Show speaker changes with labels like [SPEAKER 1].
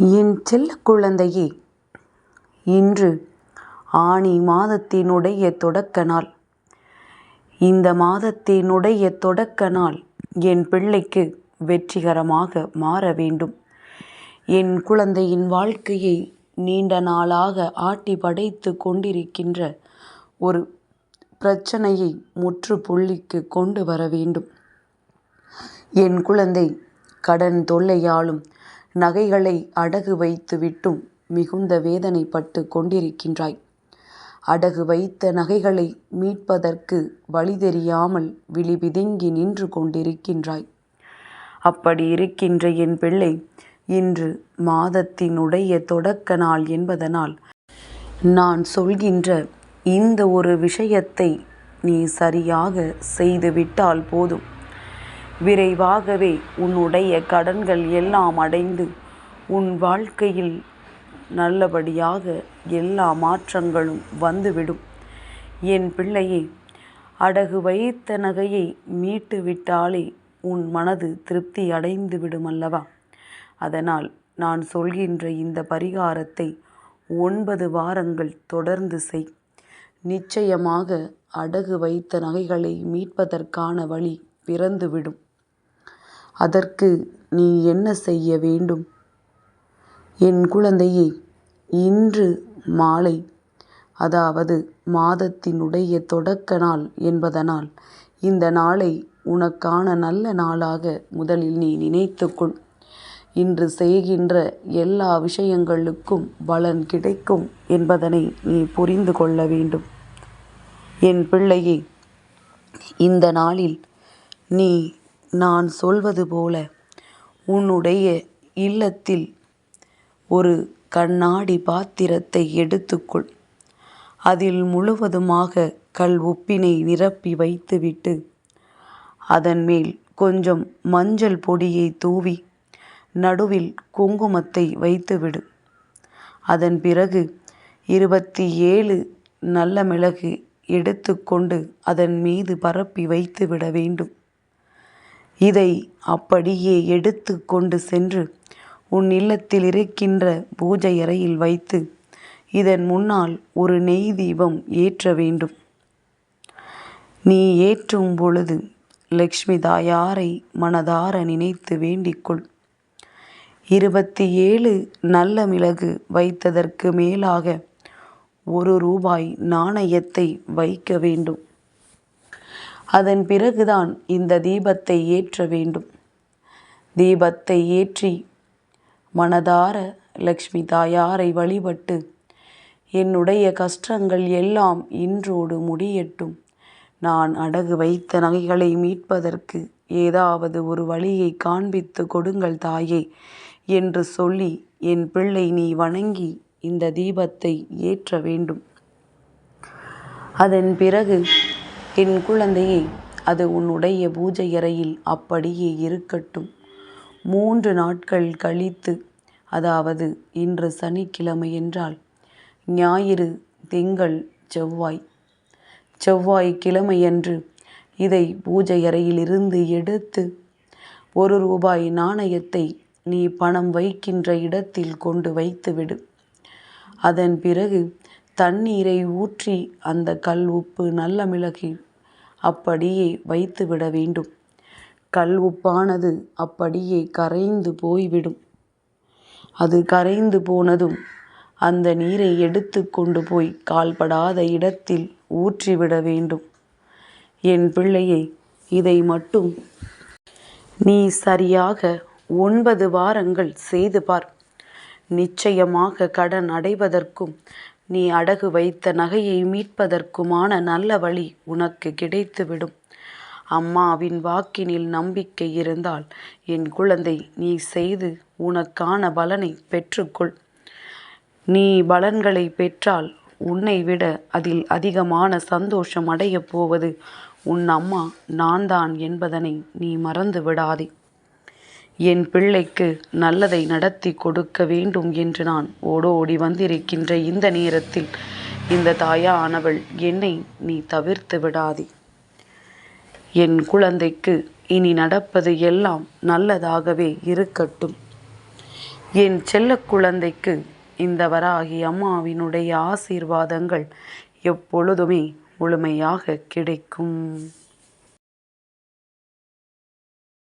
[SPEAKER 1] என் செல்ல குழந்தையே இன்று ஆணி மாதத்தினுடைய தொடக்க நாள். இந்த மாதத்தினுடைய தொடக்க நாள் என் பிள்ளைக்கு வெற்றிகரமாக மாற வேண்டும். என் குழந்தையின் வாழ்க்கையை நீண்ட நாளாக ஆட்டி படைத்து கொண்டிருக்கின்ற ஒரு பிரச்சனையை முற்றுப்புள்ளிக்கு கொண்டு வர வேண்டும். என் குழந்தை கடன் தொல்லையாலும் நகைகளை அடகு வைத்து விட்டும் மிகுந்த வேதனைப்பட்டு கொண்டிருக்கின்றாய். அடகு வைத்த நகைகளை மீட்பதற்கு வழி தெரியாமல் விழி பிதுங்கி நின்று கொண்டிருக்கின்றாய். அப்படி இருக்கின்ற என் பிள்ளை இன்று மாதத்தினுடைய தொடக்க நாள் என்பதனால் நான் சொல்கின்ற இந்த ஒரு விஷயத்தை நீ சரியாக செய்துவிட்டால் போதும். விரைவாகவே உன்னுடைய கடன்கள் எல்லாம் அடைந்து உன் வாழ்க்கையில் நல்லபடியாக எல்லா மாற்றங்களும் வந்துவிடும். என் பிள்ளையே அடகு வைத்த நகையை மீட்டு விட்டாலே உன் மனது திருப்தி அடைந்து விடும் அல்லவா அதனால் நான் சொல்கின்ற இந்த பரிகாரத்தை ஒன்பது வாரங்கள் தொடர்ந்து செய். நிச்சயமாக அடகு வைத்த நகைகளை மீட்பதற்கான வழி பிறந்துவிடும். அதற்கு நீ என்ன செய்ய வேண்டும்? என் குழந்தையே இன்று மாலை அதாவது மாதத்தினுடைய தொடக்க நாள் என்பதனால் இந்த நாளை உனக்கான நல்ல நாளாக முதலில் நீ நினைத்துக்கொள். இன்று செய்கின்ற எல்லா விஷயங்களுக்கும் பலன் கிடைக்கும் என்பதனை நீ புரிந்து கொள்ள வேண்டும். என் பிள்ளையே இந்த நாளில் நீ நான் சொல்வது போல உன்னுடைய இல்லத்தில் ஒரு கண்ணாடி பாத்திரத்தை எடுத்துக்கொள். அதில் முழுவதுமாக கல் உப்பினை நிரப்பி வைத்துவிட்டு அதன் மேல் கொஞ்சம் மஞ்சள் பொடியை தூவி நடுவில் குங்குமத்தை வைத்துவிடு. அதன் பிறகு இருபத்தி ஏழு நல்ல மிளகு எடுத்துக்கொண்டு அதன் மீது பரப்பி வைத்து விட வேண்டும். இதை அப்படியே எடுத்து கொண்டு சென்று உன் இல்லத்தில் இருக்கின்ற பூஜை அறையில் வைத்து இதன் முன்னால் ஒரு நெய் தீபம் ஏற்ற வேண்டும். நீ ஏற்றும் பொழுது லக்ஷ்மி தாயாரை மனதார நினைத்து வேண்டிக்கொள். இருபத்தி ஏழு நல்ல மிளகு வைத்ததற்கு மேலாக ஒரு ரூபாய் நாணயத்தை வைக்க வேண்டும். அதன் பிறகுதான் இந்த தீபத்தை ஏற்ற வேண்டும். தீபத்தை ஏற்றி மனதார லக்ஷ்மி தாயாரை வழிபட்டு என்னுடைய கஷ்டங்கள் எல்லாம் இன்றோடு முடியட்டும். நான் அடகு வைத்த நகைகளை மீட்பதற்கு ஏதாவது ஒரு வழியை காண்பித்து கொடுங்கள் தாயே என்று சொல்லி என் பிள்ளை நீ வணங்கி இந்த தீபத்தை ஏற்ற வேண்டும். அதன் பிறகு என் குழந்தையே அது உன்னுடைய பூஜை அறையில் அப்படியே இருக்கட்டும். மூன்று நாட்கள் கழித்து அதாவது இன்று சனிக்கிழமை என்றால் ஞாயிறு திங்கள் செவ்வாய். செவ்வாய் கிழமையன்று இதை பூஜை அறையிலிருந்து எடுத்து ஒரு ரூபாய் நாணயத்தை நீ பணம் வைக்கின்ற இடத்தில் கொண்டு வைத்துவிடு. அதன் பிறகு தண்ணீரை ஊற்றி அந்த கல் உப்பு நல்ல மிளகில் அப்படியே வைத்துவிட வேண்டும். கல் உப்பானது அப்படியே கரைந்து போய்விடும். அது கரைந்து போனதும் அந்த நீரை எடுத்து கொண்டு போய் கால்படாத இடத்தில் ஊற்றிவிட வேண்டும். என் பிள்ளையை இதை மட்டும் நீ சரியாக ஒன்பது வாரங்கள் செய்து பார். நிச்சயமாக கடன் அடைவதற்கும் நீ அடகு வைத்த நகையை மீட்பதற்குமான நல்ல வழி உனக்கு கிடைத்துவிடும். அம்மாவின் வாக்கினில் நம்பிக்கை இருந்தால் என் குழந்தை நீ செய்து உனக்கான பலனை பெற்றுக்கொள். நீ பலன்களை பெற்றால் உன்னை விட அதில் அதிகமான சந்தோஷம் அடையப் போவது உன் அம்மா நான் தான் என்பதனை நீ மறந்து விடாதே என் பிள்ளைக்கு நல்லதை நடத்தி கொடுக்க வேண்டும் என்று நான் ஓடோடி வந்திருக்கின்ற இந்த நேரத்தில் இந்த தாயானவள் என்னை நீ தவிர்த்து விடாதே. என் குழந்தைக்கு இனி நடப்பது எல்லாம் நல்லதாகவே இருக்கட்டும். என் செல்ல குழந்தைக்கு இந்த வராகி அம்மாவினுடைய ஆசீர்வாதங்கள் எப்பொழுதுமே முழுமையாக கிடைக்கும்.